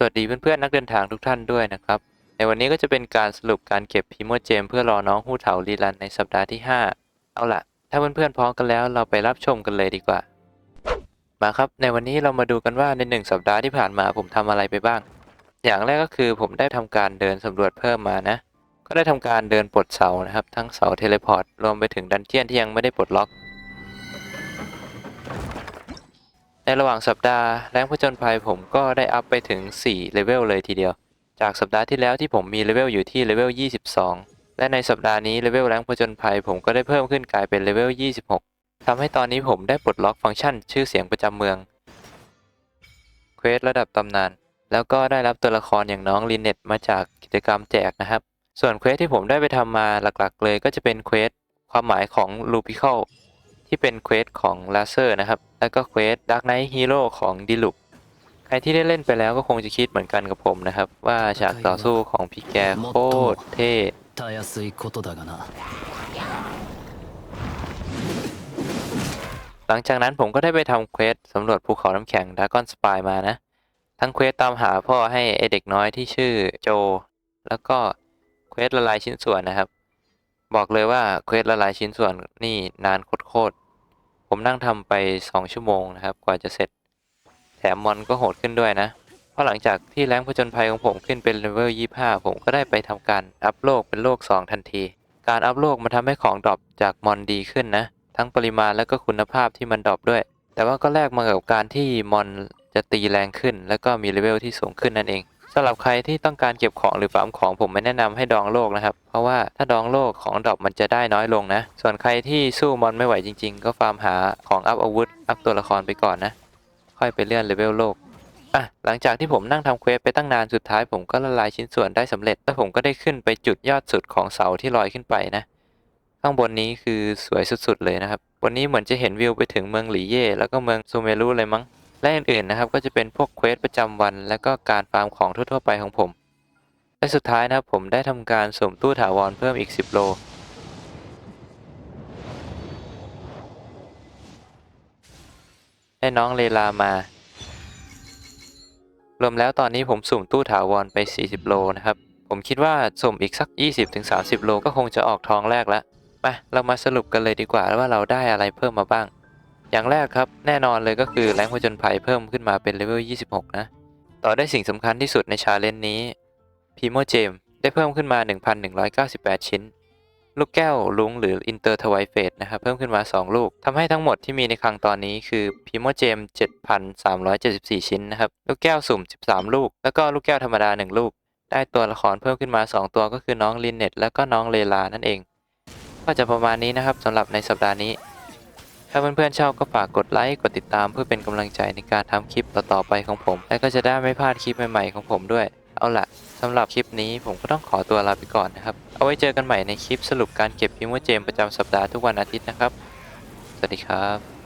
สวัสดีเพื่อนๆนักเดินทางทุกท่านด้วยนะครับ ในวันนี้ก็จะเป็นการสรุปการเก็บพีโมเจมเพื่อรอน้องหูเถารีรันในสัปดาห์ที่ 5 เอาล่ะ ถ้าเพื่อนๆพร้อมกันแล้วเราไปรับชมกันเลยดีกว่า มาครับ ในวันนี้เรามาดูกันว่าในหนึ่งสัปดาห์ที่ผ่านมาผมทำอะไรไปบ้าง อย่างแรกก็คือผมได้ทำการเดินสำรวจเพิ่มมานะ ก็ได้ทำการเดินปลดเสานะครับ ทั้งเสาเทเลพอร์ตรวมไปถึงดันเจียนที่ยังไม่ได้ปลดล็อก ในระหว่างสัปดาห์แรงผจญภัยผมก็ได้อัพไปถึง 4 เลเวลเลยทีเดียว จากสัปดาห์ที่แล้วที่ผมมีเลเวลอยู่ที่เลเวล 22 และในสัปดาห์นี้เลเวลแรงผจญภัยผมก็ได้เพิ่มขึ้นกลายเป็นเลเวล 26 ทำให้ตอนนี้ผมได้ปลดล็อกฟังก์ชันชื่อเสียงประจำเมือง เควสระดับตำนาน แล้วก็ได้รับตัวละครอย่างน้องลินเน็ตมาจากกิจกรรมแจกนะครับ ส่วนเควสที่ผมได้ไปทำมาหลักๆ เลยก็จะเป็นเควสความหมายของลูปิคอล ที่เป็นเควสของลาเซอร์นะครับ แล้วก็เควสดักไนท์ฮีโร่ของดิลุกใครที่ได้เล่นไปแล้วก็คงจะคิดเหมือนกันกับผมนะครับ ว่าฉากต่อสู้ของพี่แกโคตรเท่หลังจากนั้นผมก็ได้ไปทำเควสสำรวจภูเขาน้ำแข็งดากอนสปายมานะ ทั้งเควสตามหาพ่อให้ไอเด็กน้อยที่ชื่อโจ แล้วก็เควสละลายชิ้นส่วนนะครับ บอกเลยว่าเควสละลายชิ้นส่วนนี่นานโคตรๆผมนั่งทำไป 2 ชั่วโมงนะครับ กว่าจะเสร็จ แถมมอนก็โหดขึ้นด้วยนะ เพราะหลังจากที่แรงผจญภัยของผมขึ้นเป็นเลเวล 25 ผมก็ได้ไปทำการอัพโลกเป็นโลก 2 ทันที การอัพโลกมันทำให้ของดรอปจากมอนดีขึ้นนะ ทั้งปริมาณและก็คุณภาพที่มันดรอปด้วย แต่ว่าก็แลกมากับการที่มอนจะตีแรงขึ้น แล้วก็มีเลเวลที่สูงขึ้นนั่นเอง สำหรับใครที่ต้องการเก็บของหรือฟาร์มของผมไม่แนะนำให้ดองโลกนะครับ เพราะว่าถ้าดองโลกของดรอปมันจะได้น้อยลงนะ ส่วนใครที่สู้มอนไม่ไหวจริง ๆ ก็ฟาร์มหาของอัพอาวุธ อัพตัวละครไปก่อนนะ ค่อยไปเลื่อนเลเวลโลกอะหลังจากที่ผมนั่งทำเควสไปตั้งนานสุดท้ายผมก็ละลายชิ้นส่วนได้สำเร็จ แล้วผมก็ได้ขึ้นไปจุดยอดสุดของเสาที่ลอยขึ้นไปนะ ข้างบนนี้คือสวยสุดๆเลยนะครับ วันนี้เหมือนจะเห็นวิวไปถึงเมืองหลีเย่แล้วก็เมืองซูเมรุเลยมั้ง และอื่นๆนะครับก็จะเป็นพวกเควสประจำวัน และก็การฟาร์มของทั่วๆไปของผม และสุดท้ายนะครับผมได้ทำการสุ่มตู้ถาวรเพิ่มอีก 10 โลให้น้องเลลามา รวมแล้วตอนนี้ผมสุ่มตู้ถาวรไป 40 โลนะครับ ผมคิดว่าสุ่มอีกสัก 20-30 โลก็คงจะออกทองแรกแล้วมาเรามาสรุปกันเลยดีกว่าว่าเราได้อะไรเพิ่มมาบ้าง อย่างแรกครับแน่นอนเลยก็คือแรงผจญภัยเพิ่มขึ้นมาเป็นเลเวล 26 นะ ต่อได้สิ่งสำคัญที่สุดในชาเลนจ์นี้พีโมเจมได้เพิ่มขึ้นมา 1,198 ชิ้น ลูกแก้วลุงหรืออินเตอร์ทวายเฟสนะครับเพิ่มขึ้นมา 2 ลูกทำให้ทั้งหมดที่มีในคลังตอนนี้คือพีโมเจม7,374 ชิ้นนะครับลูกแก้วสุ่ม 13 ลูก แล้วก็ลูกแก้วธรรมดา 1 ลูก ได้ตัวละครเพิ่มขึ้นมา 2 ตัวก็คือน้องลินเน็ตและก็น้องเลลานั่นเอง ก็จะประมาณนี้นะครับสำหรับในสัปดาห์นี้ ถ้าเพื่อนๆชอบก็ฝากกดไลค์กดติดตามเพื่อเป็นกำลังใจในการทำคลิปต่อๆไปของผม และก็จะได้ไม่พลาดคลิปใหม่ๆของผมด้วย เอาล่ะสำหรับคลิปนี้ผมก็ต้องขอตัวลาไปก่อนนะครับ เอาไว้เจอกันใหม่ในคลิปสรุปการเก็บพิมพ์เจมประจำสัปดาห์ทุกวันอาทิตย์นะครับ สวัสดีครับ